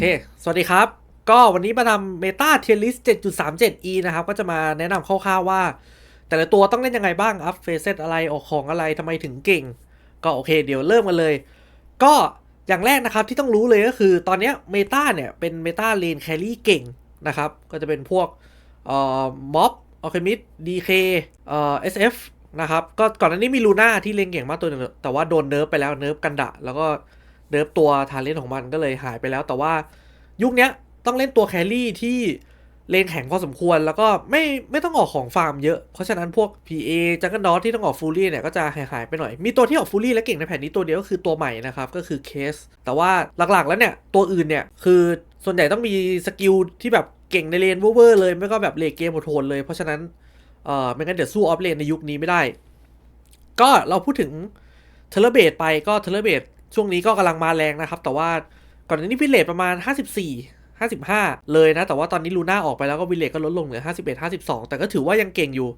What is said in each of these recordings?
เค สวัสดีครับ ก็วันนี้มาทำ Meta Tier List 7.37e นะครับ ก็จะมาแนะนำคร่าวๆว่า แต่ละตัวต้องเล่นยังไงบ้าง อัพเฟซอะไร ออกของอะไรทำไมถึงเก่ง ก็โอเค เดี๋ยวเริ่มกันเลย ก็อย่างแรกนะครับที่ต้องรู้เลยก็คือตอนนี้ย Meta เนี่ยเป็น Meta Lane Carry เก่งนะครับ ก็จะเป็นพวกเอ่อม็อบอัลเคมิดดีเคเอ่อ SF นะครับ ก็ก่อนหน้านี้มีลูน่าที่เล่นเก่งมากตัวหนึงแต่ว่าโดนเนิร์ฟไปแล้วเนิร์ฟกันดะ แล้วก็เนิร์ฟตัวทาเลนของมันก็เลยหายไปแล้ว แต่ว่า ยุคนี้ต้องเล่นตัวแครี่ที่เลนแข็งพอสมควรแล้วก็ไม่ไม่ต้องออกของฟาร์มเยอะ เพราะฉะนั้นพวก PA จังกันดอที่ต้องออกฟูลี่เนี่ยก็จะหายหายไปหน่อย มีตัวที่ออกฟูลี่และเก่งในแผ่นนี้ตัวเดียวก็คือตัวใหม่นะครับ ก็คือเคส แต่ว่าหลักๆแล้วเนี่ย ตัวอื่นเนี่ย คือส่วนใหญ่ต้องมีสกิลที่แบบเก่งในเลนเวอร์เลย ไม่ก็แบบเลกเกมโหดเลย เพราะฉะนั้นเอ่อไม่งั้นเดี๋ยวสู้ออฟเลนในยุคนี้ไม่ได้ ก็เราพูดถึงเทเลเบตไปก็เทเลเบตช่วงนี้ก็กำลังมาแรงนะครับ แต่ว่า ก่อนหน้านี้วิเลตประมาณ 54 55 เลยนะ แต่ว่าตอนนี้ลูน่าออกไปแล้วก็วิเลตก็ลดลงเหลือ 51 52 แต่ก็ถือว่ายังเก่งอยู่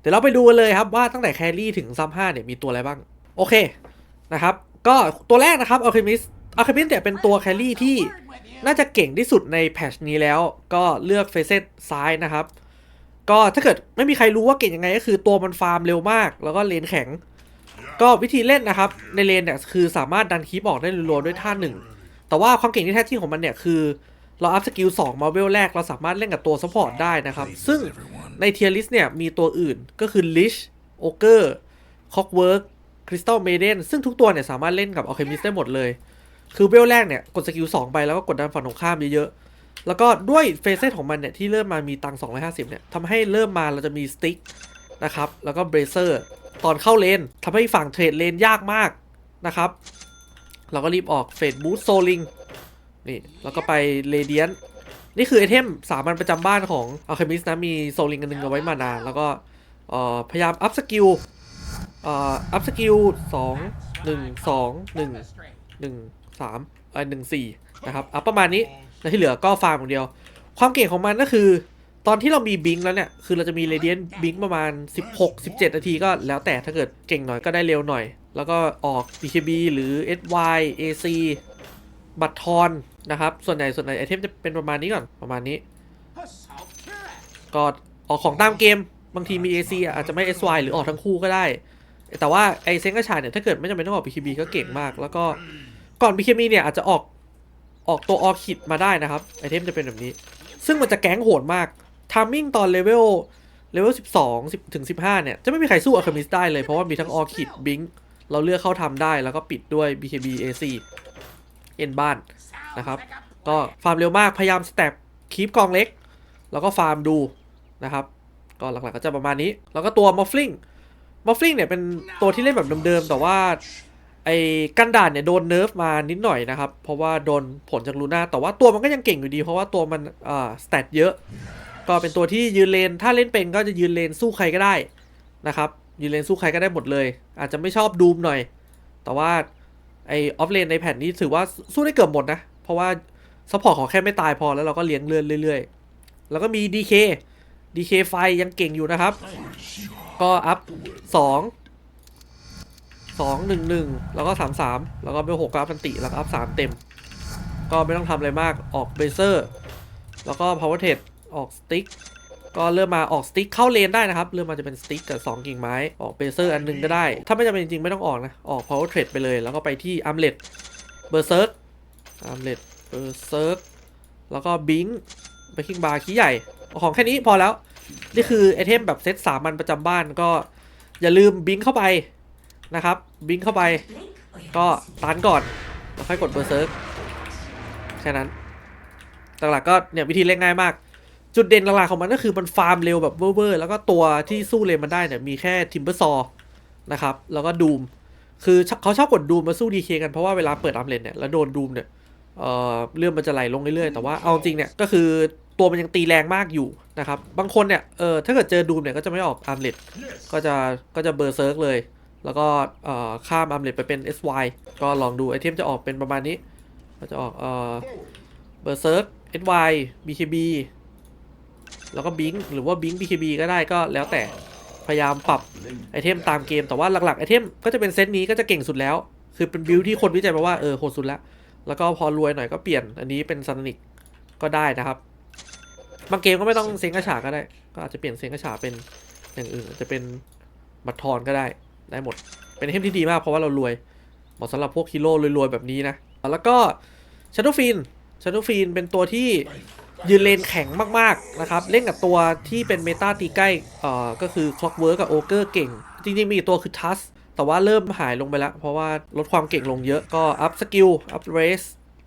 เดี๋ยวเราไปดูกันเลยครับว่าตั้งแต่แครี่ถึงซัม5เนี่ยมีตัวอะไรบ้าง โอเคนะครับก็ตัวแรกนะครับอัลเคมิสอัลเคมิสเนี่ยเป็นตัวแครี่ที่น่าจะเก่งที่สุดในแพทชนี้แล้ว ก็เลือกเฟเซตซ้ายนะครับ ก็ถ้าเกิดไม่มีใครรู้ว่าเก่งยังไงก็คือตัวมันฟาร์มเร็วมาก แล้วก็เลนแข็ง ก็วิธีเล่นนะครับ ในเลนเนี่ยคือสามารถดันคีบออกได้รัวด้วยท่าหนึ่ง แต่ว่าความเก่งที่แท้จริงของมันเนี่ยคือ เราอัพสกิล2มาเวลแรกเราสามารถเล่นกับตัวซัพพอร์ตได้นะครับ ซึ่งในเทียร์ลิสเนี่ยมีตัวอื่นก็คือ Lich Ogre Clockwork Crystal Maiden ซึ่งทุกตัวเนี่ยสามารถเล่นกับ Alchemist ได้หมดเลย คือเวลแรกเนี่ยกดสกิล2ไปแล้วก็กดดันฝั่งตรงข้ามเยอะๆ แล้วก็ด้วยเฟเซตของมันเนี่ยที่เริ่มมามีตังค์250 เนี่ยทำให้เริ่มมาเราจะมีสติ๊กนะครับ แล้วก็เบรเซอร์ตอนเข้าเลนทำให้ฝั่งเทรดเลนยากมากนะครับ เราก็รีบออกเฟดบูสโซลิงนี่แล้วก็ไปเรเดียนนี่คือไอเทมสามัญประจำบ้านของอัลเคมิสนะมีโซลิงอันหนึ่งเอาไว้มานาน แล้วก็พยายามอัพสกิลอัพสกิลสองหนึ่งสองหนึ่งหนึ่งสามเออหนึ่งสี่นะครับอัพประมาณนี้แล้วที่เหลือก็ฟาร์มอย่างเดียว ความเก่งของมันก็คือ ตอนที่เรามีบิงแล้วเนี่ย คือเราจะมีเรเดียนบิงประมาณ 16 17 นาทีก็แล้วแต่ถ้าเกิดเก่งหน่อยก็ได้เร็วหน่อย แล้วก็ออก BKB หรือ SY AC บัตรทอนนะครับ ส่วนใหญ่ส่วนใหญ่ไอเทมจะเป็นประมาณนี้ก่อนประมาณนี้ ก็ออกของตามเกม บางทีมี AC อะอาจจะไม่ SY หรือออกทั้งคู่ก็ได้ แต่ว่าไอเซนกระชายเนี่ยถ้าเกิดไม่จำเป็นต้องออก BKB ก็เก่งมาก แล้วก็ก่อน BKB เนี่ยอาจจะออกออกตัวออคิดมาได้นะครับไอเทมจะเป็นแบบนี้ ซึ่งมันจะแก๊งโหดมาก ทามมิ่งตอนเลเวลเลเวล12 10ถึง15เนี่ย จะไม่มีใครสู้อะคามิสได้เลยเพราะว่ามีทั้งออคิดบิงเราเลือกเข้าทำได้แล้วก็ปิดด้วย BKB AC เอ็นบ้านนะครับ ก็ฟาร์มเร็วมากพยายามสแต็ปคีปกองเล็ก แล้วก็ฟาร์มดูนะครับ ก็หลักๆก็จะประมาณนี้ แล้วก็ตัวมอฟฟิงมอฟฟิงเนี่ยเป็นตัวที่เล่นแบบเดิมๆ แต่ว่าไอ้กันด่านเนี่ยโดนเนิร์ฟมานิดหน่อยนะครับ เพราะว่าโดนผลจากลูน่าแต่ว่าตัวมันก็ยังเก่งอยู่ดี เพราะว่าตัวมันอ่าสเตตเยอะ ก็เป็นตัวที่ยืนเลน ถ้าเล่นเป็นก็จะยืนเลนสู้ใครก็ได้นะครับ ยืนเลนสู้ใครก็ได้หมดเลย อาจจะไม่ชอบดูมหน่อย แต่ว่าไอออฟเลนในแผ่นนี้ถือว่าสู้ได้เกือบหมดนะ เพราะว่าซัพพอร์ตขอแค่ไม่ตายพอแล้วเราก็เลี้ยงเลื่อนเรื่อยๆ แล้วก็มี DK DK ไฟยังเก่งอยู่นะครับ ก็อัพสองสองหนึ่งหนึ่งแล้วก็สามสามแล้วก็เบลหกก็อัพพันติแล้วก็อัพสามเต็ม ก็ไม่ต้องทำอะไรมากออกเบเซอร์ แล้วก็ power t e ออกสติ๊กก็เริ่มมาออกสติ๊กเข้าเลนได้นะครับ เริ่มมาจะเป็นสติ๊กกับ 2 กิ่งไม้ ออกเบเซอร์อันหนึงก็ได้ ถ้าไม่จำเป็นจริงๆไม่ต้องออกนะ ออก power t r a d ไปเลย แล้วก็ไปที่อัมเลตเบอร์เซิร์กอัมเลตเบอร์เซิร์กแล้วก็บิงไปคิงบาร์ขี้ใหญ่ ของแค่นี้พอแล้ว นี่คือไอเทมแบบเซตสามัญประจำบ้านก็อย่าลืมบิงเข้าไปนะครับ บิงเข้าไป ก็ตันก่อนแล้วค่อยกดเบอร์เซิร์กแค่นั้นหลักๆก็เนี่ยวิธีเล่นง่ายมาก จุดเด่นหลักๆของมันก็คือมันฟาร์มเร็วแบบเวอร์ๆแล้วก็ตัวที่สู้เลนมันได้เนี่ยมีแค่ทิมเบอร์ซอนะครับแล้วก็ดูมคือเขาชอบกดดูมมาสู้ดีเคกันเพราะว่าเวลาเปิดอัมเลนเนี่ยแล้วโดนดูมเนี่ยเอ่อเรื่องมันจะไหลลงเรื่อยๆ แต่ว่าเอาจริงเนี่ยก็คือตัวมันยังตีแรงมากอยู่นะครับ บางคนเนี่ยเออถ้าเกิดเจอดูมเนี่ยก็จะไม่ออกอัมเลนก็จะก็จะเบอร์เซิร์กเลย แล้วก็เอ่อข้ามอัมเลนไปเป็น SY ก็ลองดูไอเทมจะออกเป็นประมาณนี้ก็จะออกเอ่อเบอร์เซิร์ก SY BKB แล้วก็บิงหรือว่าบิง BKB ก็ได้ก็แล้วแต่พยายามปรับไอเทมตามเกมแต่ว่าหลักๆไอเทมก็จะเป็นเซตนี้ก็จะเก่งสุดแล้ว คือเป็นบิลที่คนวิจัยมาว่าเออโหดสุดแล้ว แล้วก็พอรวยหน่อยก็เปลี่ยนอันนี้เป็นซันนิกก็ได้นะครับบางเกมก็ไม่ต้องเซงกระฉาก็ได้ ก็อาจจะเปลี่ยนเซงกระฉาเป็นอย่างอื่นอาจจะเป็นบัตรทอนก็ได้ได้หมด เป็นเทมที่ดีมากเพราะว่าเรารวยเหมาะสำหรับพวกฮีโร่รวยๆแบบนี้นะแล้วก็ช a โดฟินช a โดฟินเป็นตัวที่ ยืนเลนแข็งมากๆนะครับเล่นกับตัวที่เป็นเมตาตีใกล้เอ่อก็คือคล็อกเวิร์กกับโอเกอร์เก่ง จริงๆมีตัวคือทัสแต่ว่าเริ่มหายลงไปแล้ว เพราะว่าลดความเก่งลงเยอะก็อัพสกิลอัพเรส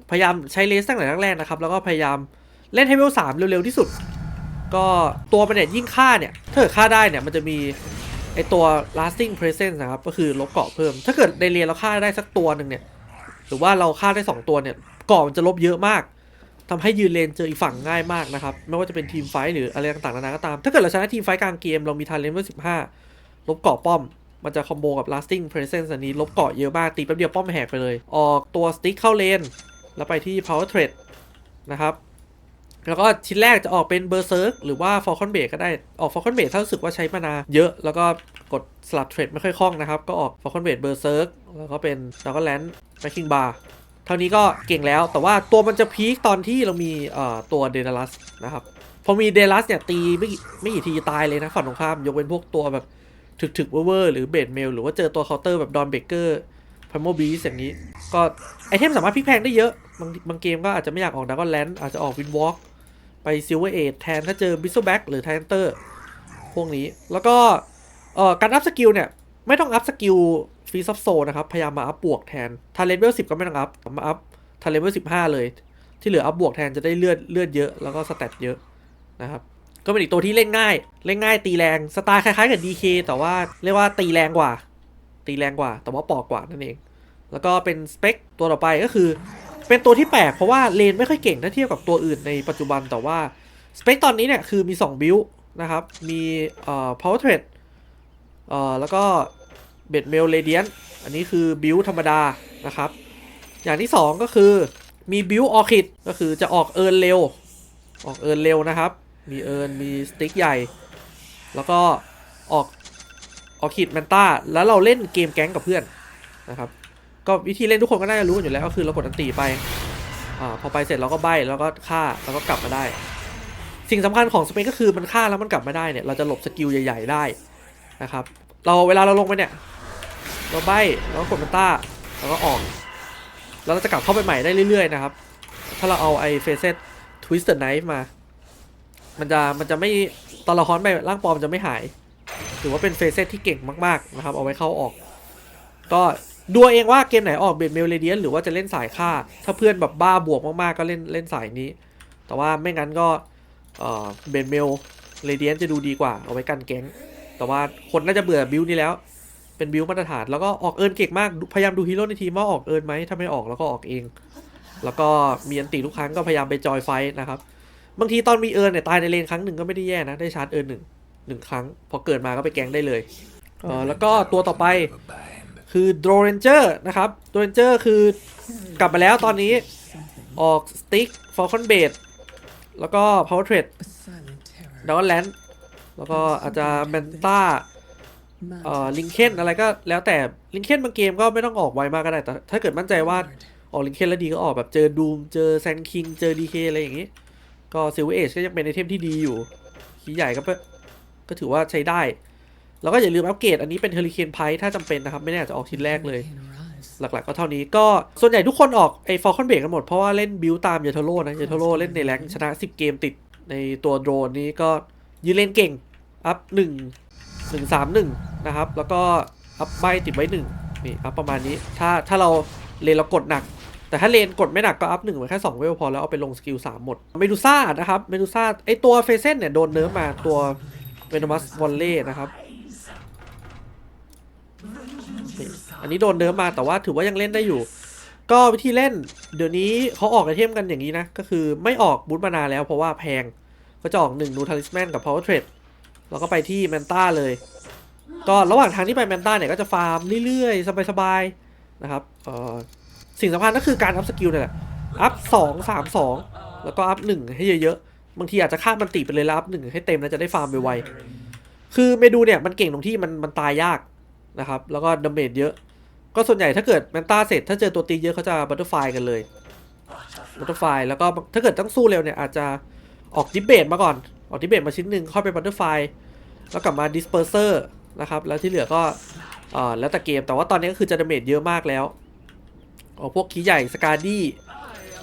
พยายามใช้เลสตั้งแต่แรกๆนะครับ แล้วก็พยายามเล่นให้เวลสามเร็วๆที่สุด ก็ตัวมันเนี่ยยิ่งฆ่าเนี่ย ถ้าเกิดฆ่าได้เนี่ยมันจะมีไอตัว lasting presence นะครับ ก็คือลบเกาะเพิ่ม ถ้าเกิดในเรียนเราฆ่าได้สักตัวหนึ่งเนี่ย หรือว่าเราฆ่าได้ 2 ตัวเนี่ยเกาะมันจะลบเยอะมาก ทำให้ยืนเลนเจออีกฝั่งง่ายมากนะครับ ไม่ว่าจะเป็นทีมไฟหรืออะไรต่างๆนานาก็ตาม ถ้าเกิดเราชนะทีมไฟกลางเกม เรามีทาเลนเวลสิบห้าลบเกาะป้อม มันจะคอมโบกับ lasting presence อันนี้ ลบเกาะเยอะมาก ตีแป๊บเดียวป้อมแหกไปเลย ออกตัวสติ๊กเข้าเลน แล้วไปที่ power trade นะครับ แล้วก็ชิ้นแรกจะออกเป็นเบอร์เซิร์กหรือว่าฟอลคอนเบก็ได้ ออกฟอลคอนเบถ้ารู้สึกว่าใช้มานาเยอะ แล้วก็กดสลับเทรดไม่ค่อยคล่องนะครับ ก็ออกฟอลคอนเบเบอร์เซิร์กแล้วก็เป็นดากอ เท่านี้ก็เก่งแล้ว แต่ว่าตัวมันจะพีคตอนที่เรามีตัวเดลัสนะครับ พอมีเดลัสเนี่ยตีไม่ไม่กี่ทีตายเลยนะฝั่งตรงข้าม ยกเว้นพวกตัวแบบถึกๆเวอร์หรือเบดเมล หรือว่าเจอตัวเคาน์เตอร์แบบดอนเบเกอร์พัมโมบีสอย่างนี้ ก็ไอเทมสามารถพลิกแพงได้เยอะ บางบางเกมก็อาจจะไม่อยากออกดากอนแลนด์อาจจะออกวินวอล์กไปซิลเวอร์เอทแทนถ้าเจอบิสโซแบ็กหรือไทเตอร์พวกนี้ แล้วก็เอ่อการอัพสกิลเนี่ยไม่ต้องอัพสกิล ฟีซับโซนะครับ พยายามมาอัพบวกแทนถ้าเลเวลสิบก็ไม่ต้องอัพมาอัพถ้าเลเวลสิบห้าเลย ที่เหลืออัพบวกแทนจะได้เลือดเลือดเยอะแล้วก็สเตตเยอะนะครับก็เป็นอีกตัวที่เล่นง่าย เล่นง่ายตีแรงสไตล์คล้ายๆกับ DK แต่ว่าเรียกว่าตีแรงกว่า ตีแรงกว่า แต่ว่าปอกกว่านั่นเอง แล้วก็เป็นสเปคตัวต่อไปก็คือ เป็นตัวที่แปลกเพราะว่าเลนไม่ค่อยเก่งถ้าเทียบกับตัวอื่นในปัจจุบันแต่ว่าสเปคตอนนี้เนี่ยคือมี2บิลนะครับมีเอ่อ power trade เอ่อแล้วก็ เบดเมลเรเดียนอันนี้คือบิลธรรมดานะครับ อย่างที่ 2 ก็คือมีบิลออคิดก็คือจะออกเอิร์นเร็ว ออกเอิร์นเร็วนะครับ มีเอิร์นมีสติ๊กใหญ่ แล้วก็ออกออคิดแมนต้าแล้วเราเล่นเกมแก๊งกับเพื่อนนะครับ ก็วิธีเล่นทุกคนก็น่าจะรู้กันอยู่แล้วก็คือเรากดอันตีไปอ่าพอไปเสร็จเราก็ใบแล้วก็ฆ่าแล้วก็กลับมาได้ สิ่งสำคัญของสเปคก็คือมันฆ่าแล้วมันกลับมาได้เนี่ยเราจะหลบสกิลใหญ่ ๆได้นะครับ เราเวลาเราลงไปเนี่ย เราใบแล้วก็กดมันต้าแล้วก็ออก แล้วเราจะกลับเข้าไปใหม่ได้เรื่อยๆนะครับ ถ้าเราเอาไอ้เฟเซตทวิสเตอร์ไนฟ์มา มันจะมันจะไม่ตอนเราฮอนไปร่างปลอมจะไม่หาย ถือว่าเป็นเฟเซตที่เก่งมากๆนะครับ เอาไว้เข้าออก ก็ดูเองว่าเกมไหนออกเบดเมลเรเดียนหรือว่าจะเล่นสายฆ่า ถ้าเพื่อนแบบบ้าบวกมากๆก็เล่นเล่นสายนี้ แต่ว่าไม่งั้นก็เบดเมลเรเดียนจะดูดีกว่าเอาไว้กันแก๊ง แต่ว่าคนน่าจะเบื่อบิลนี้แล้ว เป็นบิลมาตรฐาน แล้วก็ออกเอินเก่งมาก พยายามดูฮีโร่ในทีมว่าออกเอินไหมถ้าไม่ออกแล้วก็ออกเอง แล้วก็มีอันติทุกครั้งก็พยายามไปจอยไฟนะครับ บางทีตอนมีเอินเนี่ยตายในเลนครั้งหนึ่งก็ไม่ได้แย่นะ ได้ชาร์จเอินหนึ่งหนึ่งครั้ง พอเกิดมาก็ไปแกงได้เลยเออแล้วก็ตัวต่อไปคือโดเรนเจอร์นะครับโดเรนเจอร์คือกลับมาแล้วตอนนี้ออกสติ๊กฟอลคอนเบดแล้วก็พาวเวอร์เทรดดาวน์แลนด์แล้วก็อาจจะแมนต้า เอ่อลิงเคนอะไรก็แล้วแต่ลิงเคนบางเกมก็ไม่ต้องออกไวมากก็ได้แต่ถ้าเกิดมั่นใจว่าออกลิงเคนแล้วดีก็ออกแบบเจอดูมเจอแซนคิงเจอดีเคอะไรอย่างนี้ ก็ซิลเวอร์เอชก็ยังเป็นไอเทมที่ดีอยู่ขีใหญ่ก็เปก็ถือว่าใช้ได้ แล้วก็อย่าลืมอัปเกรดอันนี้เป็นเฮอริเคนไพถ้าจำเป็นนะครับ ไม่แน่อาจจะออกชิ้นแรกเลย หลักๆก็เท่านี้ก็ส่วนใหญ่ทุกคนออกไอ้ฟอลคอนเบรกกันหมดเพราะว่าเล่นบิวตามเยโทโร่นะเยโทโร่เล่นในแรงค์ชนะ 10 เกมติดในตัวโดรนนี้ก็ยืนเล่นเก่งอัพหนึ่ง หนึ่งสามหนึ่งนะครับ แล้วก็อัพใบติดไว้หนึ่งนี่อัพประมาณนี้ ถ้าถ้าเราเลนเรากดหนัก แต่ถ้าเลนกดไม่หนักก็อัพหนึ่งไว้แค่สองเวลพอแล้วเอาไปลงสกิลสามหมด เมดูซ่านะครับ เมดูซ่าไอตัวเฟเซนเนี่ยโดนเนิร์ฟมาตัวเวโนมัสวอลเล่นะครับอันนี้โดนเดิมมาแต่ว่าถือว่ายังเล่นได้อยู่ ก็วิธีเล่น เดี๋ยวนี้เขาออกไอเทมกันอย่างนี้นะ ก็คือไม่ออกบูทมานาแล้วเพราะว่าแพงก็จะออกหนึ่งนูทาลิสแมนกับ power trade แล้วก็ไปที่แมนต้าเลย ก็ระหว่างทางที่ไปแมนต้าเนี่ยก็จะฟาร์มเรื่อยๆ สบายๆ นะครับเออสิ่งสำคัญก็คือการอัพสกิลเนี่ยแหละอัพสองสามสองแล้วก็อัพหนึ่งให้เยอะๆ บางทีอาจจะฆ่ามันตีไปเลยแล้วอัพหนึ่งให้เต็มแล้วจะได้ฟาร์มไวๆ คือเมดูเนี่ยมันเก่งตรงที่มันมันตายยากนะครับ แล้วก็ดาเมจเยอะ ก็ส่วนใหญ่ถ้าเกิดแมนต้าเสร็จ ถ้าเจอตัวตีเยอะเขาจะบัตเตอร์ไฟกันเลยบัตเตอร์ไฟแล้วก็ถ้าเกิดต้องสู้เร็วเนี่ยอาจจะออกดิเบตมาก่อน ออกดิเบตมาชิ้นหนึ่งค่อยไปบัตเตอร์ไฟแล้วกลับมาดิสเปอร์เซอร์นะครับ แล้วที่เหลือก็อ่อแล้วแต่เกม แต่ว่าตอนนี้ก็คือจะดาเมจเยอะมากแล้วออกพวกคีใหญ่สกาดี้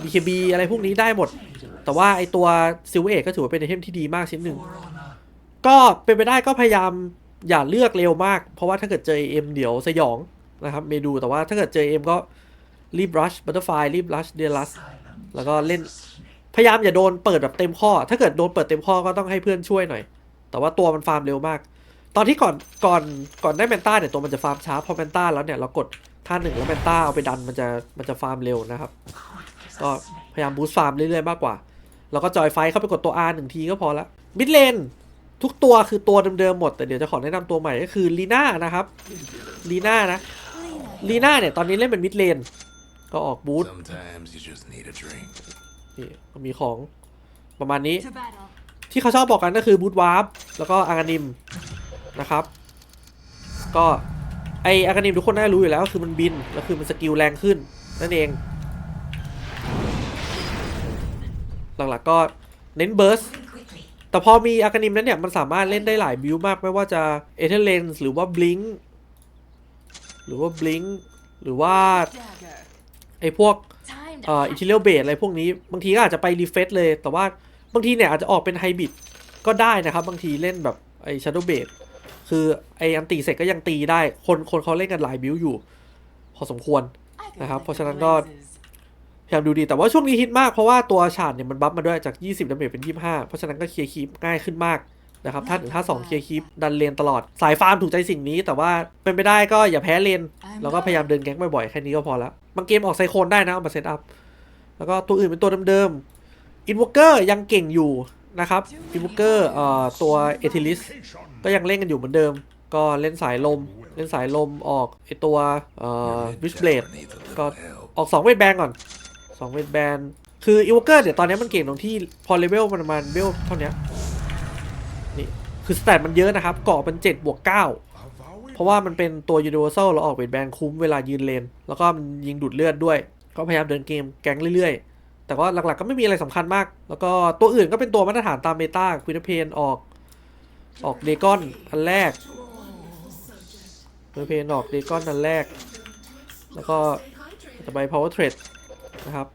BKB อะไรพวกนี้ได้หมด แต่ว่าไอตัวซิลเวอร์เอกก็ถือว่าเป็นไอเทมที่ดีมากชิ้นหนึ่ง ก็เป็นไปได้ก็พยายามอย่าเลือกเร็วมาก เพราะว่าถ้าเกิดเจอเอ็มเดี๋ยวสยองนะครับเมดูแต่ว่าถ้าเกิดเจอเอ็มก็รีบรัชบัตเตอร์ไฟรีบรัชเดลัสแล้วก็เล่น พยายามอย่าโดนเปิดแบบเต็มข้อ ถ้าเกิดโดนเปิดเต็มข้อก็ต้องให้เพื่อนช่วยหน่อย แต่ว่าตัวมันฟาร์มเร็วมาก ตอนที่ก่อนก่อนก่อนได้แมนต้าเนี่ยตัวมันจะฟาร์มช้า พอแมนต้าแล้วเนี่ยเรากดท่าหนึ่งแล้วแมนต้าเอาไปดันมันจะมันจะฟาร์มเร็วนะครับ ก็พยายามบูสต์ฟาร์มเรื่อยๆมากกว่า แล้วก็จอยไฟเข้าไปกดตัว R หนึ่งทีก็พอละ มิดเลนทุกตัวคือตัวเดิมๆหมด แต่เดี๋ยวจะขอแนะนำตัวใหม่ก็คือลีน่านะครับลีน่านะลีน่าเนี่ยตอนนี้เล่นเป็นมิดเลนก็ออกบูส ต์ Sometimes you just need a drink. นี่ก็มีของประมาณนี้ To battle. ที่เขาชอบบอกกันก็คือบูทวาร์ปแล้วก็อากานิมนะครับ ก็ไออากานิมทุกคนน่ารู้อยู่แล้วก็คือมันบินแล้วคือมันสกิลแรงขึ้นนั่นเอง หลักๆก็เน้นเบิร์สแต่พอมีอากานิมนั้นเนี่ยมันสามารถเล่นได้หลายบิวมากไม่ว่าจะเอเทเลนส์หรือว่าบลิงหรือว่าบลิงหรือว่า Dagger. ไอพวก Time เอ่ออินทิเลียเบสอะไรพวกนี้ บางทีก็อาจจะไปรีเฟซเลย แต่ว่าบางทีเนี่ยอาจจะออกเป็นไฮบริดก็ได้นะครับ บางทีเล่นแบบไอชาร์โดเบสคือไออันตีเสร็จก็ยังตีได้ คนคนเขาเล่นกันหลายบิวอยู่ พอสมควรนะครับ เพราะฉะนั้นก็พยายามดูดี แต่ว่าช่วงนี้ฮิตมากเพราะว่าตัวฉาดเนี่ยมันบัฟมาด้วยจาก 20ดาเมจเป็น 25 เพราะฉะนั้นก็เคลียร์คีปง่ายขึ้นมาก นะครับถ้าถึงถ้า2เคลียร์คีปดันเลนตลอดสายฟาร์มถูกใจสิ่งนี้ แต่ว่าเป็นไปได้ก็อย่าแพ้เลนแล้วก็พยายามเดินแก๊งบ่อยๆแค่นี้ก็พอละบางเกมออกไซโคนได้นะเอามาเซตอัพแล้วก็ตัวอื่นเป็นตัวเดิมๆอินวอเกอร์ยังเก่งอยู่นะครับอินวอเกอร์เอ่อตัวเอทิลิสก็ยังเล่นกันอยู่เหมือนเดิม ก็เล่นสายลม เล่นสายลมออกไอตัวเอ่อ Your วิช mid เบลด tower needs a little God. help. ออก2เวทแบนก่อน2เวทแบนคืออิวเกอร์เนี่ยตอนนี้มันเก่งตรงที่พอเลเวลมันประมาณเวลเท่าเนี้ยนี่ คือสแตทมันเยอะนะครับเกาะเป็น7บวก9เพราะว่ามันเป็นตัว Universal แล้วออกเวทแบนคุ้มเวลายืนเลน แล้วก็มันยิงดูดเลือดด้วย ก็พยายามเดินเกมแก๊งเรื่อยๆ แต่ว่าหลักๆก็ไม่มีอะไรสำคัญมาก แล้วก็ตัวอื่นก็เป็นตัวมาตรฐานตามเมตาควินเพนออกออกเดกอนอันแรกควินเพนออกเดกอนอันแรก แล้วก็จะไป power trade นะครับ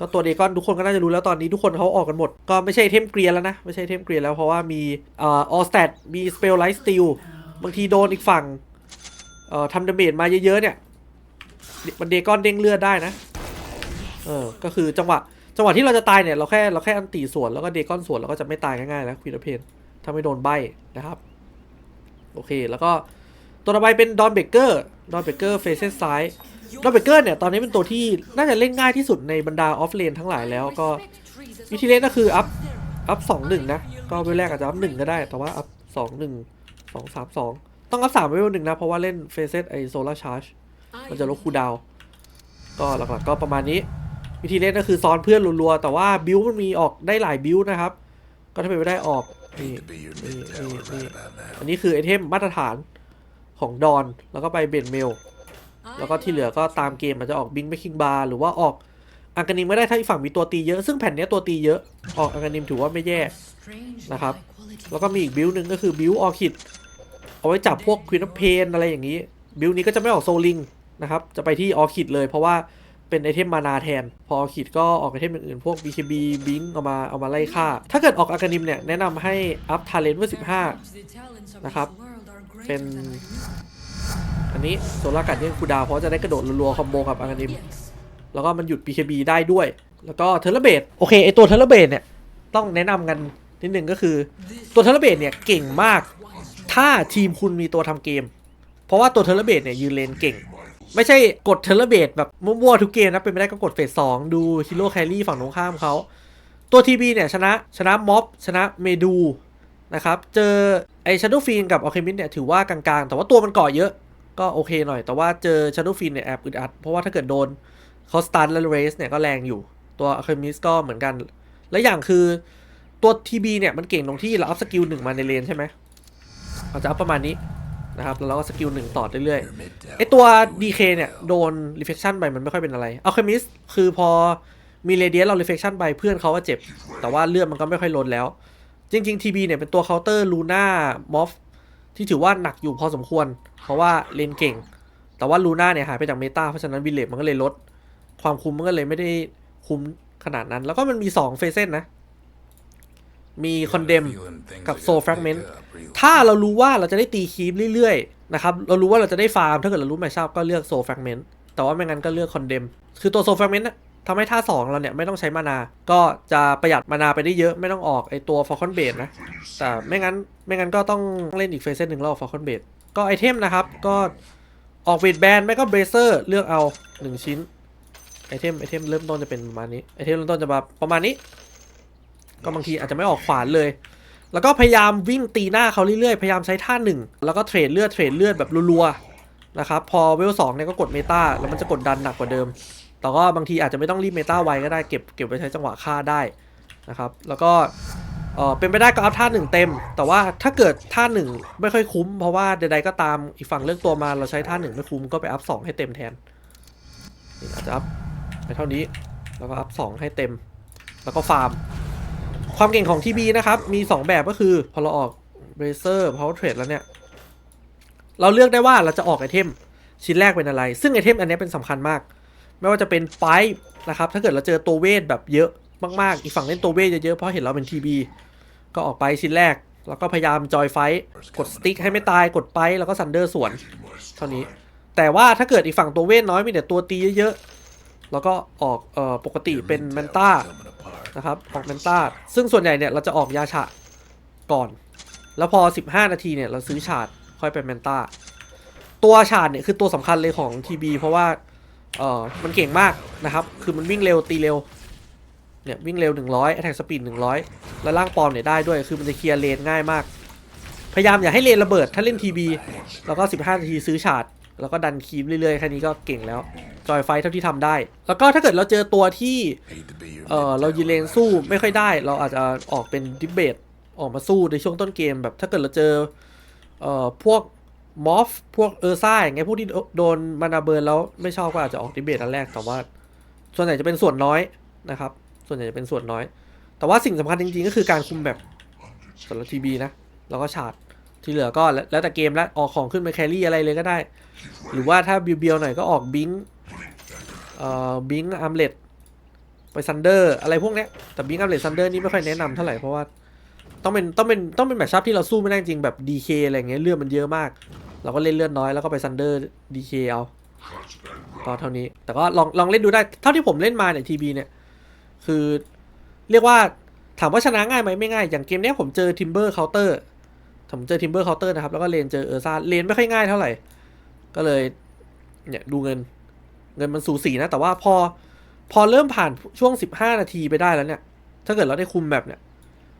ก็ตัวเดกอนทุกคนก็น่าจะรู้แล้วตอนนี้ทุกคนเขาออกกันหมด ก็ไม่ใช่เทมเกรียนแล้วนะ ไม่ใช่เทมเกรียนแล้วเพราะว่ามีเอ่อ all stat มี spell light steal บางทีโดนอีกฝั่งเอ่อทำดาเมจมาเยอะๆเนี่ย มันเดกอนเด้งเลือดได้นะ เออ ก็คือจังหวะ จังหวะที่เราจะตายเนี่ย เราแค่เราแค่อันตีสวนแล้วก็เดกอนสวนเราก็จะไม่ตายง่ายๆแล้วควีนเพนถ้าไม่โดนใบนะครับ โอเคแล้วก็ตัวต่อไปเป็นดอนเบเกอร์ดอนเบเกอร์เฟเซสซ้าย ดอเบเกอร์เนี่ย ตอนนี้เป็นตัวที่น่าจะเล่นง่ายที่สุดในบรรดาออฟเลนทั้งหลายแล้วก็ วิธีเล่นก็คืออัพอัพสองหนึ่งนะ ก็เวลแรกอาจจะอัพหนึ่งก็ได้ แต่ว่าอัพสองหนึ่งสองสามสองต้องอัพสามเวลหนึ่งนะ เพราะว่าเล่นเฟเซสไอโซลาร์ชาร์จมันจะลดคูดาว ก็หลักๆก็ประมาณนี้ วิธีเล่นก็คือซ้อนเพื่อนรัวๆแต่ว่าบิวมันมีออกได้หลายบิวนะครับ ก็ถ้าเป็นไปได้ออกนี่ Need to be your mid Mm, tower mm, right mm. about now. อันนี้คือไอเทมมาตรฐานของดอนแล้วก็ไปเบนเมล แล้วก็ที่เหลือก็ตามเกมมันจะออกบิง k ม k คิงบาร์หรือว่าออกอังกานิมไม่ได้ถ้าอีกฝั่งมีตัวตีเยอะ ซึ่งแผ่นเนี้ยตัวตีเยอะ ออกอังกานิมถือว่าไม่แย่นะครับ แล้วก็มีอีกบิลหนึ่งก็คือบิลออคิดเอาไว้จับพวกควีนเพนอะไรอย่างนี้ บิลนี้ก็จะไม่ออกโซลิงนะครับ จะไปที่ออคิดเลย เพราะว่าเป็นไอเทมมานาแทน พอออคิดก็ออกไอเทมอื่นๆพวก BKB บิงเอามาเอามาไล่ฆ่า ถ้าเกิดออกอากานิมเนี่ยแนะนำให้อัพทาเลนต์ไว้15นะครับเป็น อันนี้โซลากัดยังคูดาวเพราะจะได้กระโดดรัวๆคอมโบกับอากานิมแล้วก็มันหยุด BKB ได้ด้วย แล้วก็เทเลเบตโอเคไอตัวเทเลเบตเนี่ยต้องแนะนำกันนิดนึงก็คือตัวเทเลเบตเนี่ยเก่งมาก ถ้าทีมคุณมีตัวทำเกม เพราะว่าตัวเทเลเบตเนี่ยยืนเลนเก่ง ไม่ใช่กดเทเลเบตแบบมั่วๆทุกเกมนะเป็นไม่ได้ก็กดเฟสสองดูฮีโร่แครี่ฝั่งตรงข้ามเขาตัวทีบีเนี่ยชนะชนะม็อบชนะเมดูนะครับ เจอไอชาร์ดฟีนกับออเคมินเนี่ยถือว่ากลางๆ แต่ว่าตัวมันกาะเยอะ ก็โอเคหน่อย แต่ว่าเจอชาร์ดฟีนเนี่ยแอบอึดอัด เพราะว่าถ้าเกิดโดนเขาสตันและเรสเนี่ยก็แรงอยู่ ตัวอ l เคมิสก็เหมือนกัน และอย่างคือตัว TB เนี่ยมันเก่งตรงที่เราอัพสกิลหนึ่งมาในเลนใช่ไหมเราจะอัพประมาณนี้นะครับ แล้วเราก็สกิลหนึ่งต่อเรื่อยๆ ไอตัว DK เนี่ยโดน reflection ไปมันไม่ค่อยเป็นอะไร Alchemist คือพอมีเรเดียสเรารฟเฟคชั่นไปเพื่อนเขาก็เจ็บ แต่ว่าเลือดมันก็ไม่ค่อยลดแล้ว จริงๆ TB เนี่ยเป็นตัวเคาน์เตอร์ลูน่ามอฟ ที่ถือว่าหนักอยู่พอสมควร เพราะว่าเลนเก่ง แต่ว่าลูน่าเนี่ยหายไปจากเมตาเพราะฉะนั้นวิลเลจมันก็เลยลด ความคุ้มมันก็เลยไม่ได้คุ้มขนาดนั้น แล้วก็มันมี2เฟเซนนะ มีคอนเดมกับ are Soul gonna Fragment pick up real ถ้าเรารู้ว่าเราจะได้ตีคีปเรื่อยๆนะครับ เรารู้ว่าเราจะได้ฟาร์ม ถ้าเกิดเรารู้แมชชัพก็เลือกโซแฟกเมนต์แต่ว่าไม่งั้นก็เลือกคอนเดมคือตัวโซแฟกเมนต์ ทำให้ท่า 2 เราเนี่ยไม่ต้องใช้มานา ก็จะประหยัดมานาไปได้เยอะไม่ต้องออกไอตัวฟอลคอนเบดนะ แต่ไม่งั้นไม่งั้นก็ต้องเล่นอีกเฟสหนึ่งรอบฟอลคอนเบดก็ไอเทมนะครับ ก็ออกเวทแบนไม่ก็เบรเซอร์เลือกเอา 1 ชิ้นไอเทมไอเทมเริ่มต้นจะเป็นประมาณนี้ไอเทมเริ่มต้นจะแบบประมาณนี้ ก็บางทีอาจจะไม่ออกขวานเลย แล้วก็พยายามวิ่งตีหน้าเขาเรื่อยๆ พยายามใช้ท่าหนึ่งแล้วก็เทรดเลือดเทรดเลือดแบบรัวๆนะครับพอเวลสองเนี่ยก็กดเมตาแล้วมันจะกดดันหนักกว่าเดิม แต่ก็บางทีอาจจะไม่ต้องรีบเมตาไวก็ได้เก็บเก็บไว้ใช้จังหวะฆ่าได้นะครับแล้วก็เออเป็นไปได้ก็อัพท่าหนึ่งเต็ม แต่ว่าถ้าเกิดท่าหนึ่งไม่ค่อยคุ้ม เพราะว่าใดๆก็ตามอีกฝั่งเลือกตัวมาเราใช้ท่าหนึ่งไม่คุ้มก็ไปอัพสองให้เต็มแทนนี่อาจจะอัพไปเท่านี้แล้วก็อัพสองให้เต็ม แล้วก็ฟาร์ม ความเก่งของ TB นะครับมี 2 แบบก็คือพอเราออก Razer Power Trade แล้วเนี่ย เราเลือกได้ว่าเราจะออกไอเทมชิ้นแรกเป็นอะไร ซึ่งไอเทมอันนี้เป็นสำคัญมาก ไม่ว่าจะเป็นไฟนะครับถ้าเกิดเราเจอตัวเวทแบบเยอะมากๆ อีกฝั่งเล่นตัวเวทเยอะๆเพราะเห็นเราเป็น TB ก็ออกไปชิ้นแรก แล้วก็พยายามจอยไฟกดสติ๊กให้ไม่ตายกดไปแล้วก็ซันเดอร์สวนเท่านี้ แต่ว่าถ้าเกิดอีกฝั่งตัวเวทน้อยมีแต่ตัวตีเยอะๆแล้วก็ออกเอ่อปกติเป็นแมนต้านะครับออกเมนต้าซึ่งส่วนใหญ่เนี่ยเราจะออกยาฉะก่อน แล้วพอ 15 นาทีเนี่ยเราซื้อฉาดค่อยไปเมนต้าตัวฉาดเนี่ยคือตัวสำคัญเลยของ TB เพราะว่า เออมันเก่งมากนะครับ คือมันวิ่งเร็วตีเร็ว เนี่ยวิ่งเร็ว 100 attack speed 100 แล้วล่างปลอมเนี่ยได้ด้วย คือมันจะเคลียร์เลนง่ายมาก พยายามอย่าให้เลนระเบิด ถ้าเล่น TB แล้วก็ 15 นาทีซื้อฉาด แล้วก็ดันคีบเรื่อยๆ แค่นี้ก็เก่งแล้ว จอยไฟเท่าที่ทำได้ แล้วก็ถ้าเกิดเราเจอตัวที่ เออเรายืนเลนสู้ไม่ค่อยได้ เราอาจจะออกเป็นดิเบตออกมาสู้ในช่วงต้นเกมแบบถ้าเกิดเราเจอ เอ่อพวก มอฟพวกเออร์ซ่าอย่างเงี้ยพวกที่โดนมานาเบิร์นแล้วไม่ชอบก็อาจจะออกดิเบตอันแรกแต่ว่า ส่วนใหญ่จะเป็นส่วนน้อยนะครับ ส่วนใหญ่จะเป็นส่วนน้อย แต่ว่าสิ่งสำคัญจริงๆก็คือการคุมแบบสำหรับทีบีนะ แล้วก็ชาร์จที่เหลือก็แล้วแต่เกมแล้วออกของขึ้นมาแครี่อะไรเลยก็ได้ หรือว่าถ้าเบียวๆหน่อยก็ออกบิงเอ่อบิงอาร์มเลตไปซันเดอร์อะไรพวกเนี้ยแต่บิงอัพเลซันเดอร์นี่ไม่ค่อยแนะนำเท่าไหร่เพราะว่าต้องเป็นต้องเป็นต้องเป็นแมตช์ชัพที่เราสู้ไม่ได้จริงแบบ DK อะไรเงี้ยเลือดมันเยอะมาก เราก็เล่นเลือดน้อยแล้วก็ไปซันเดอร์ DK เคเอาก็เท่านี้ แต่ก็ลองลองเล่นดูได้ เท่าที่ผมเล่นมาเนี่ยทีบีเนี่ย คือเรียกว่าถามว่าชนะง่ายไหมไม่ง่าย อย่างเกมเนี้ยผมเจอทิมเบอร์เคาน์เตอร์ผมเจอทิมเบอร์เคาน์เตอร์นะครับ แล้วก็เลนเจอเออร์ซาเลนไม่ค่อยง่ายเท่าไหร่ ก็เลยเนี่ยดูเงินเงินมันสูสีนะ แต่ว่าพอพอเริ่มผ่านช่วง 15 นาทีไปได้แล้วเนี่ย ถ้าเกิดเราได้คุมแบบเนี่ย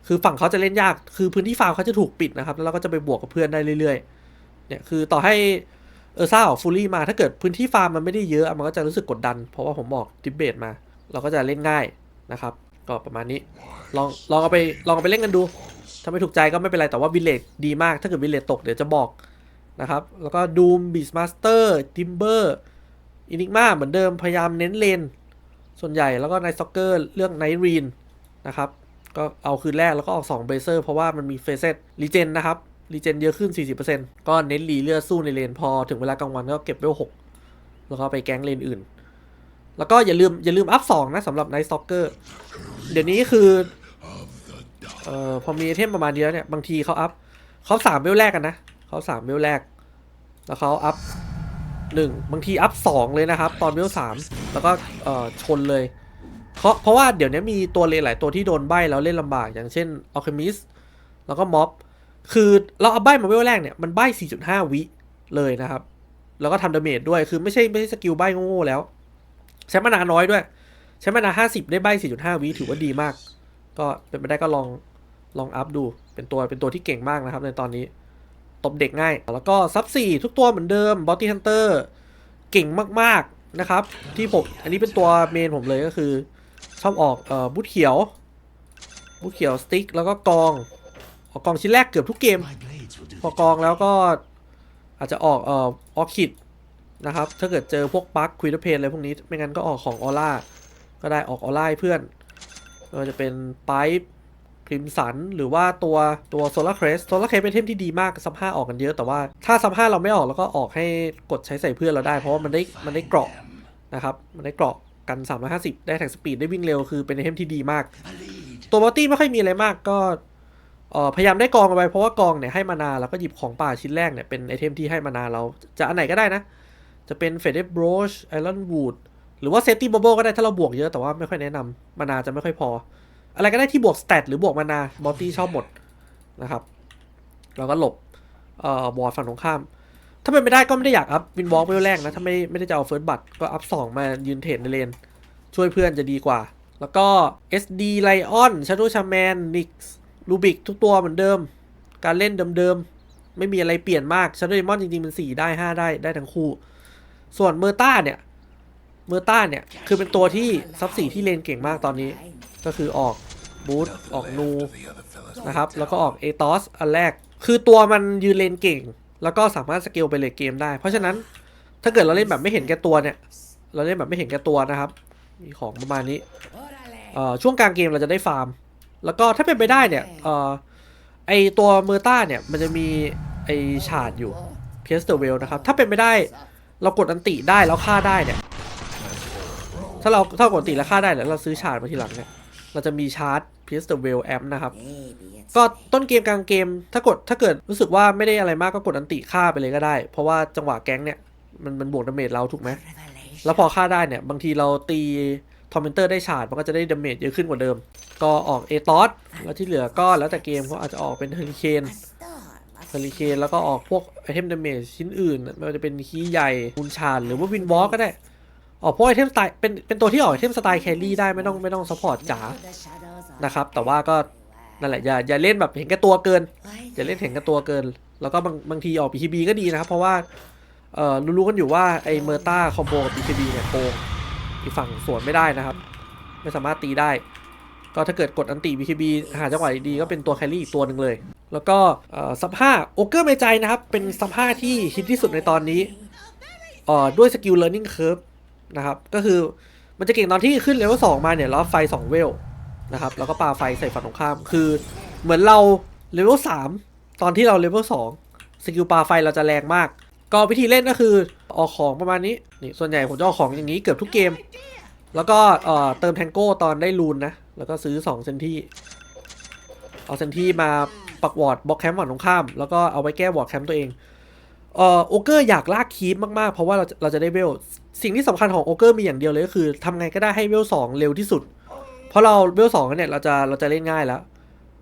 คือฝั่งเขาจะเล่นยาก คือพื้นที่ฟาร์มเขาจะถูกปิดนะครับ แล้วเราก็จะไปบวกกับเพื่อนได้เรื่อยๆ เนี่ยคือต่อให้เออซ่าออกฟูลี่มาถ้าเกิดพื้นที่ฟาร์มมันไม่ได้เยอะมันก็จะรู้สึกกดดัน เพราะว่าผมบอกดิเบตมา เราก็จะเล่นง่ายนะครับ ก็ประมาณนี้ลองลองเอาไปลองเอาไปเล่นกันดู ถ้าไม่ถูกใจก็ไม่เป็นไร แต่ว่าวิลเลจดีมาก ถ้าเกิดวิลเลจตกเดี๋ยวจะบอกนะครับ แล้วก็ดูมบีสมาสเตอร์ทิมเบอร์อินิกมาเหมือนเดิมพยายามเน้นเลน ส่วนใหญ่แล้วก็ในซ็อกเกอร์เรื่องไนรีนนะครับก็เอาคืนแรกแล้วก็ออก2เบเซอร์เพราะว่ามันมีเฟเซตรีเจนนะครับ รีเจนเยอะขึ้น 40%ก็เน้นรีเลือดสู้ในเลนพอถึงเวลากลางวันก็เก็บเวล6แล้วก็ไปแก๊งเลนอื่น แล้วก็อย่าลืมอย่าลืมอัพ2นะสำหรับไนท์ซ็อกเกอร์เดี๋ยวนี้คือเอ่อพอมีไอเทมประมาณนี้แล้วเนี่ย บางทีเขาอัพเขาสามเวลแรกกันนะเขาสามเวลแรก แล้วเขาอัพหนึ่งบางทีอัพสองเลยนะครับ ตอนเวลสามแล้วก็เอ่อชนเลยเพราะเพราะว่าเดี๋ยวนี้มีตัวเลนหลายตัวที่โดนใบแล้วเล่นลำบากอย่างเช่นอัลเคมิสแล้วก็ม็อบ คือเราเอาใบมาเวลแรกเนี่ยมันใบ4.5 วิเลยนะครับ แล้วก็ทำดาเมจด้วย คือไม่ใช่ไม่ใช่สกิลใบโง่ๆแล้ว ใช้มานาน้อยด้วย ใช้มานา50 ได้ใบ4.5 วิถือว่าดีมาก ก็เป็นไปได้ก็ลองลองอัพดู เป็นตัวเป็นตัวที่เก่งมากนะครับ ในตอนนี้ ตบเด็กง่าย แล้วก็ซับสี่ทุกตัวเหมือนเดิมบอ t ตี้ฮันเตอร์เก่งมากๆนะครับ ที่ผม อันนี้เป็นตัวเมนผมเลยก็คือ ชอบออกเอ่อบูทเขียวบูทเขียวสติ๊กแล้วก็กอง ออกกองชิ้นแรกเกือบทุกเกม My blades will do พอกองแล้วก็อาจจะออกเอ่อออคิดนะครับ ถ้าเกิดเจอพวกปักควิดเพนอะไรพวกนี้ ไม่งั้นก็ออกของออร่า ก็ได้ออกออไลน์เพื่อนไม่ว่าจะเป็นไปป์คริมสัน หรือว่าตัวตัวโซลาร์เครสโซลาร์เครสเป็นเทมที่ดีมากซับห้าออกกันเยอะ แต่ว่าถ้าซับห้าเราไม่ออกแล้วก็ออกให้กดใช้ใส่เพื่อนเราได้ เพราะว่ามันได้มันได้เกราะนะครับ มันได้เกราะกัน 350 ได้แท็กสปีด ได้วิ่งเร็ว คือเป็นไอเทมที่ดีมาก ตัวบัตตี้ไม่ค่อยมีอะไรมากก็ เอ่อพยายามได้กองเอาไว้เพราะว่ากองเนี่ยให้มานาแล้วก็หยิบของป่าชิ้นแรกเนี่ยเป็นไอเทมที่ให้มานาเราจะอันไหนก็ได้นะ จะเป็นเฟเดบโรชไอรอนวูดหรือว่าเซตตี้บับเบิลก็ได้ถ้าเราบวกเยอะแต่ว่าไม่ค่อยแนะนำมานาจะไม่ค่อยพอ อะไรก็ได้ที่บวกสเตตหรือบวกมานาบอตตี้ชอบหมดนะครับเราก็หลบเอ่อบอร์ดฝั่งตรงข้าม ถ้าเป็นไม่ได้ก็ไม่ได้อยากอัพวินวอล์กเวลแรกนะ ถ้าไม่ไม่ได้จะเอาเฟิร์สบัตก็อัพสองมายืนเทรดในเลน ช่วยเพื่อนจะดีกว่า แล้วก็ SD Lion Shadow Shaman Nix Rubik ทุกตัวเหมือนเดิม การเล่นเดิมๆ ไม่มีอะไรเปลี่ยนมาก Shadow Demon จริงๆ มัน 4 ได้ 5 ได้ได้ทั้งคู่ ส่วนเมอร์ต้าเนี่ย เมอร์ต้าเนี่ย คือเป็นตัวที่ซับสีที่เลนเก่งมากตอนนี้ ก็คือออกบูท Tell ออกนูนะครับ แล้วก็ออกเอตอสอันแรก คือตัวมันยืนเลนเก่ง แล้วก็สามารถสเกลไปเลนเกมได้ เพราะฉะนั้นถ้าเกิดเราเล่นแบบไม่เห็นแก่ตัวเนี่ย เราเล่นแบบไม่เห็นแก่ตัวนะครับ มีของประมาณนี้อ่อช่วงกลางเกมเราจะได้ฟาร์ม แล้วก็ถ้าเป็นไปได้เนี่ยเอ่อไอตัวเมอร์ต้าเนี่ยมันจะมีไอฉาดอยู่เพียสเตอร์เวลนะครับ ถ้าเป็นไปได้เรากดอันติได้แล้วฆ่าได้เนี่ย ถ้าเราถ้ากดอันติแล้วฆ่าได้แล้วเราซื้อฉาดมาทีหลังเนี่ยเราจะมีชาร์จเพียสเตอร์เวลแอมนะครับ ก็ต้นเกมกลางเกม ถ้ากดถ้าเกิดรู้สึกว่าไม่ได้อะไรมากก็กดอันติฆ่าไปเลยก็ได้ เพราะว่าจังหวะแก๊งเนี่ย มันมันบวกดาเมจเราถูกไหม แล้วพอฆ่าได้เนี่ย บางทีเราตี ทอมเมนเตอร์ได้ฉาดมันก็จะได้ดาเมจเยอะขึ้นกว่าเดิม ก็ออกเอตอสแล้วที่เหลือก็แล้วแต่เกมเขาอาจจะออกเป็นเฮอริเคนเฮอริเคนแล้วก็ออกพวกไอเทมดาเมจชิ้นอื่นไม่ว่าจะเป็นคีย์ใหญ่มูนชาดหรือว่าวินวอลก็ได้ออกพวกไอเทมสไตล์เป็นเป็นตัวที่ออกไอเทมสไตล์แครี่ได้ไม่ต้องไม่ต้องซัพพอร์ตจ๋านะครับ แต่ว่าก็นั่นแหละอย่าอย่าเล่นแบบเห็นแก่ตัวเกินอย่าเล่นเห็นแก่ตัวเกิน แล้วก็บางบางทีออก BKB ก็ดีนะครับ เพราะว่าเออรู้ๆกันอยู่ว่าไอเมอร์ต้าคอมโบกับ BKB เนี่ยโกง อีกฝั่งสวนไม่ได้นะครับ ไม่สามารถตีได้ ก็ถ้าเกิดกดอันติ BKB หาจังหวะดีๆก็เป็นตัวแครี่อีกตัวหนึ่งเลย แล้วก็ซับห้าโอเกอร์เมใจนะครับ เป็นซับห้าที่ฮิตที่สุดในตอนนี้ด้วยสกิล learning curve นะครับ ก็คือมันจะเก่งตอนที่ขึ้นเลเวล2มาเนี่ยแล้วไฟ2เวลนะครับ แล้วก็ปาไฟใส่ฝั่งตรงข้าม คือเหมือนเราเลเวล3ตอนที่เราเลเวล2สกิลปาไฟเราจะแรงมาก ก็วิธีเล่นก็คือออกของประมาณนี้นี่ส่วนใหญ่ผมจะออกของอย่างนี้เกือบทุกเกม แล้วก็เอ่อเติมแทงโก้ตอนได้รูนนะ แล้วก็ซื้อ2เซนที่เอาเซนที่มาปักวอร์ดบล็อกแคมป์ฝั่งตรงข้าม แล้วก็เอาไว้แก้วอร์ดแคมป์ตัวเองเอ่อโอเกอร์อยากลากคีปมากๆ เพราะว่าเราเราจะได้เวล สิ่งที่สำคัญของโอเกอร์มีอย่างเดียวเลยก็คือทำไงก็ได้ให้เวลสองเร็วที่สุด เพราะเราเวลสองเนี่ยเราจะเราจะเล่นง่ายแล้ว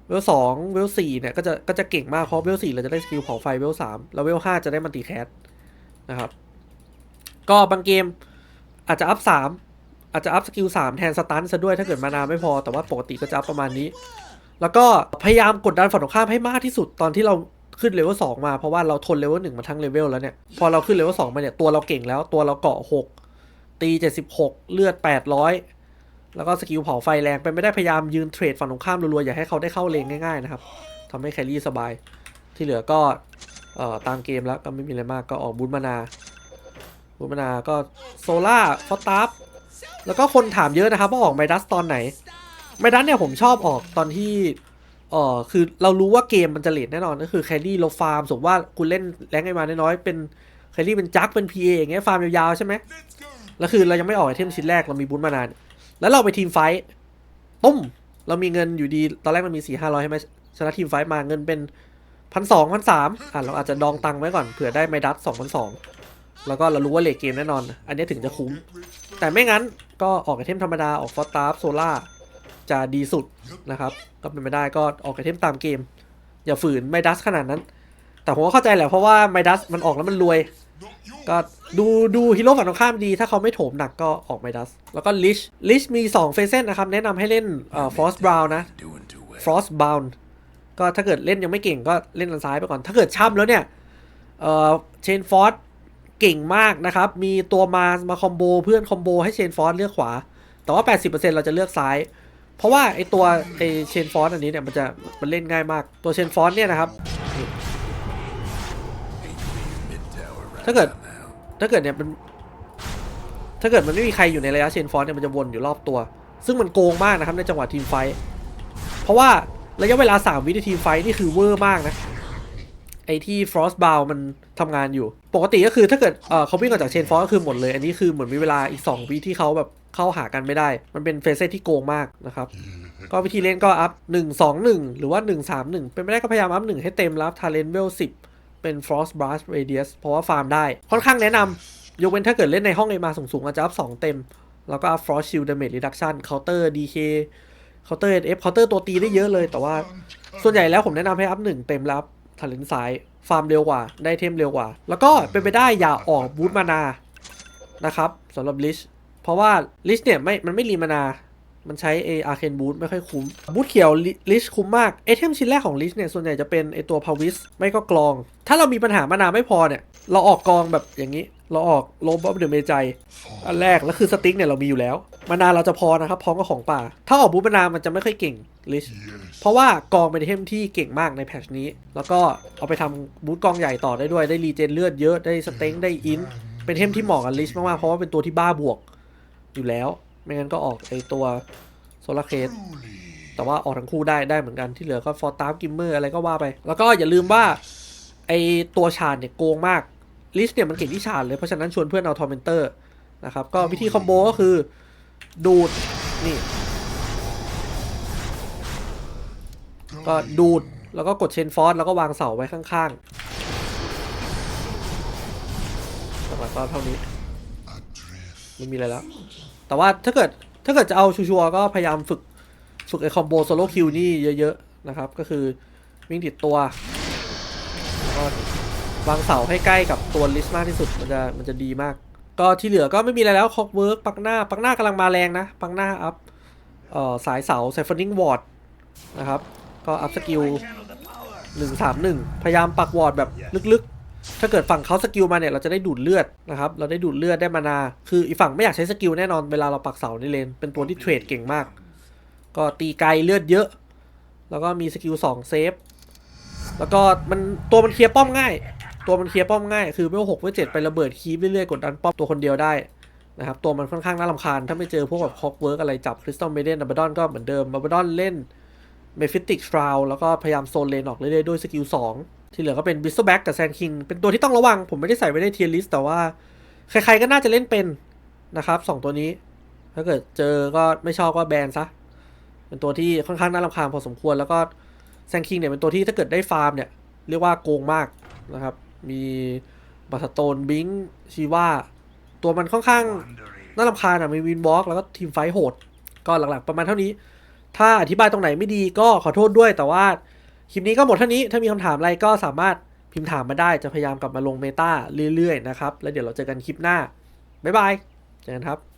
เวลสองเวลสี่เนี่ยก็จะก็จะเก่งมากเพราะเวลสี่เราจะได้สกิลเผาไฟเวลสามแล้วเวลห้าจะได้มันตีแคสนะครับ ก็บางเกมอาจจะอัพสามอาจจะอัพสกิลสามแทนสตันซะด้วยถ้าเกิดมานาไม่พอแต่ว่าปกติก็จะอัพประมาณนี้ แล้วก็พยายามกดดันฝั่งตรงข้ามให้มากที่สุดตอนที่เราขึ้นเลเวลสองมาเพราะว่าเราทนเลเวลหนึ่งมาทั้งเลเวลแล้วเนี่ยพอเราขึ้นเลเวลสองมาเนี่ยตัวเราเก่งแล้วตัวเราเกาะหกตีเจ็ดสิบหกเลือดแปดร้อย แล้วก็สกิลเผาไฟแรงไปนไม่ได้พยายามยืนเทรดฝั่งตรงข้ามรัวๆอย่าให้เขาได้เข้าเลนง่ายๆนะครับทำให้แครี่สบาย ที่เหลือก็เอ่อตามเกมแล้วก็ไม่มีอะไรมากก็ออกบูทมานาบูทมานาก็โซล่าฟอสตาฟแล้วก็คนถามเยอะนะครับว่าออกไมดัสตอนไหนไมดัสเนี่ยผมชอบออกตอนที่เออคือเรารู้ว่าเกมมันจะเลทแน่นอนก็คือแครี่เราฟาร์มสมมติว่าคุณเล่นแรงไอมาน้อยๆเป็นแครี่เป็นจักเป็น PA อย่างเงี้ยฟาร์มยาวๆใช่ไหมแล้วคือเรายังไม่ออกไอเทมชิ้นแรกเรามีบุญมานาน แล้วเราไปทีมไฟท์ตุ้ม เรามีเงินอยู่ดี ตอนแรกเรามีสี่ห้าร้อยใช่ไหมชนะทีมไฟท์มาเงินเป็นพันสองพันสามอะเราอาจจะดองตังไว้ก่อนเผื่อได้ไมดัสสองพันสองแล้วก็เรารู้ว่าเลทเกมแน่นอน อันนี้ถึงจะคุ้ม แต่ไม่งั้นก็ออกไอเทมธรรมดา ออกฟอสตาร์ฟโซล่าจะดีสุดนะครับ ก็เป็นไปได้ก็ออกไอเทมตามเกม อย่าฝืนไมดัสขนาดนั้น แต่ผมก็เข้าใจแหละเพราะว่าไมดัสมันออกแล้วมันรวย ก็ดูดูฮีโร่ฝั่งตรงข้ามดี ถ้าเขาไม่โถมหนักก็ออกไมดัส แล้วก็ลิชลิชมี 2 เฟเซนนะครับ แนะนำให้เล่นเอ่อฟอสบราวนะ Doing too well. Frost Bound ก็ถ้าเกิดเล่นยังไม่เก่งก็เล่นทางซ้ายไปก่อน ถ้าเกิดช่ำแล้วเนี่ยเอ่อเชนฟอสเก่งมากนะครับ มีตัวมามาคอมโบเพื่อนคอมโบให้เชนฟอสเลือกขวา แต่ว่า 80%เราจะเลือกซ้าย เพราะว่าไอตัวไอเชนฟอสอันนี้เนี่ยมันจะมันเล่นง่ายมาก ตัวเชนฟอสเนี่ยนะครับ Mid tower right Thế gần. about now. ถ้าเกิดเนี่ยมันถ้าเกิดมันไม่มีใครอยู่ในระยะเชนฟอนเนี่ยมันจะวนอยู่รอบตัว ซึ่งมันโกงมากนะครับในจังหวะทีมไฟท์เพราะว่าระยะเวลา 3 วิในทีมไฟท์นี่คือเวอร์มากนะ ไอ้ที่ Frost b o u n มันทำงานอยู่ ปกติก็คือถ้าเกิดเอ่อเขาวิ่งออกจากเชนฟอสก็คือหมดเลย อันนี้คือเหมือนมีเวลาอีก 2 วิที่เขาแบบเข้าหากันไม่ได้ มันเป็นเฟเซที่โกงมากนะครับ ก็วิธีเล่นก็อัพ 1 2 1 หรือว่า 1 3 1 เป็นไม่ได้ก็พยายามอัพ1ให้เต็มแล้วทาเลนเวล10 เป็น Frost Blast Radius เพราะว่าฟาร์มได้ ค่อนข้างแนะนำยกเว้นถ้าเกิดเล่นในห้องเอมาสูงๆอาจจะอัพ2เต็ม แล้วก็อัพ Frost Shield Damage Reduction Counter DK Counter NF Counter ตัวตีได้เยอะเลย แต่ว่าส่วนใหญ่แล้วผมแนะนำให้อัพ1เต็มแล้วทาเลนซ้ายฟาร์มเร็วกว่า ได้เทมเร็วกว่า แล้วก็เป็นไปได้อย่าออกบูทมานานะครับสำหรับลิชเพราะว่าลิชเนี่ยไม่มันไม่รีมานา มันใช้เออาร์เคนบูทไม่ค่อยคุ้ม บูทเขียวลิชคุ้มมากไอเทมชิ้นแรกของลิชเนี่ย ส่วนใหญ่จะเป็นไอตัวพาวิสไม่ก็กลอง ถ้าเรามีปัญหามานาไม่พอเนี่ย เราออกกลองแบบอย่างนี้ เราออกโลบอฟเดอะเมใจอันแรก แล้วคือสติ๊กเนี่ย เรามีอยู่แล้ว มานาเราจะพอนะครับ พร้อมกับของป่า ถ้าออกบูทมานามันจะไม่ค่อยเก่งลิชเพราะว่ากองเป็นไอเทมที่เก่งมากในแพทชนี้ แล้วก็เอาไปทำบูทกองใหญ่ต่อได้ด้วยได้รีเจนเลือดเยอะได้สเต็งได้อินเป็นเทมที่เหมาะกับลิชมากๆเพราะว่าเป็นตัวที่บ้าบวกอยู่แล้ว ไม่งั้นก็ออกไอตัวโซลาเคสแต่ว่าออกทั้งคู่ได้ได้เหมือนกันที่เหลือก็ฟอร์ตามกิมเมอร์อะไรก็ว่าไป แล้วก็อย่าลืมว่าไอตัวชาญเนี่ยโกงมากลิสเนี่ยมันเก่งที่ชาญเลย เพราะฉะนั้นชวนเพื่อนเอาทอร์เมนเตอร์นะครับ ก็วิธีคอมโบก็คือ ดูด นี่ ก็ดูดแล้วก็กดเชนฟอสแล้วก็วางเสาไว้ข้างๆหลักๆก็เท่านี้ ไม่มีอะไรแล้ว แต่ว่าถ้าเกิดถ้าเกิดจะเอาชัวร์ๆก็พยายามฝึกฝึกไอคอมโบโซโลคิวนี่เยอะๆนะครับ ก็คือวิ่งติดตัวก็วางเสาให้ใกล้กับตัวลิสต์มากที่สุดมันจะมันจะดีมาก ก็ที่เหลือก็ไม่มีอะไรแล้วคอกเวิร์กปักหน้าปักหน้ากำลังมาแรงนะ ปักหน้าอัพเอ่อสายเสาไซฟอนิงวอร์ดนะครับ ก็อัพสกิลหนึ่งสามหนึ่งพยายามปักวอร์ดแบบลึกๆ ถ้าเกิดฝั่งเขาสกิลมาเนี่ยเราจะได้ดูดเลือดนะครับ เราได้ดูดเลือดได้มานา คืออีฝั่งไม่อยากใช้สกิลแน่นอนเวลาเราปักเสาในเลน เป็นตัวที่เทรดเก่งมาก ก็ตีไกลเลือดเยอะ แล้วก็มีสกิลสองเซฟ แล้วก็มันตัวมันเคลียร์ป้อมง่าย ตัวมันเคลียร์ป้อมง่าย คือไม่ว่าหกไม่เจ็ดไประเบิดคีบเรื่อยๆกดดันป้อมตัวคนเดียวได้นะครับตัวมันค่อนข้างน่ารำคาญ ถ้าไม่เจอพวกแบบคอกเวิร์กอะไรจับคริสตัลเมเดนดับเบิลดอนก็เหมือนเดิมดับเบิลดอนเล่นเมฟิติกทราวแล้วก็พยายามโซนเลนออกเรื่อยๆด้วยสกิล2 ที่เหลือก็เป็นบิสโตแบ็กกับแซนคิงเป็นตัวที่ต้องระวัง ผมไม่ได้ใส่ไว้ในเทียร์ลิสต์แต่ว่า ใครๆก็น่าจะเล่นเป็นนะครับสองตัวนี้ ถ้าเกิดเจอก็ไม่ชอบก็แบนซะ เป็นตัวที่ค่อนข้างน่ารำคาญพอสมควรแล้วก็แซนคิงเนี่ยเป็นตัวที่ถ้าเกิดได้ฟาร์มเนี่ย เรียกว่าโกงมากนะครับ มีบัตสโตนบิงชีว่าตัวมันค่อนข้างน่ารำคาญอะมีวินบล็อกแล้วก็ทีมไฟท์โหด ก็หลักๆประมาณเท่านี้ ถ้าอธิบายตรงไหนไม่ดีก็ขอโทษด้วยแต่ว่า คลิปนี้ก็หมดเท่านี้ ถ้ามีคำถามอะไรก็สามารถพิมพ์ถามมาได้ จะพยายามกลับมาลงเมตาเรื่อยๆนะครับ แล้วเดี๋ยวเราเจอกันคลิปหน้า บ๊ายบาย เจอกันครับ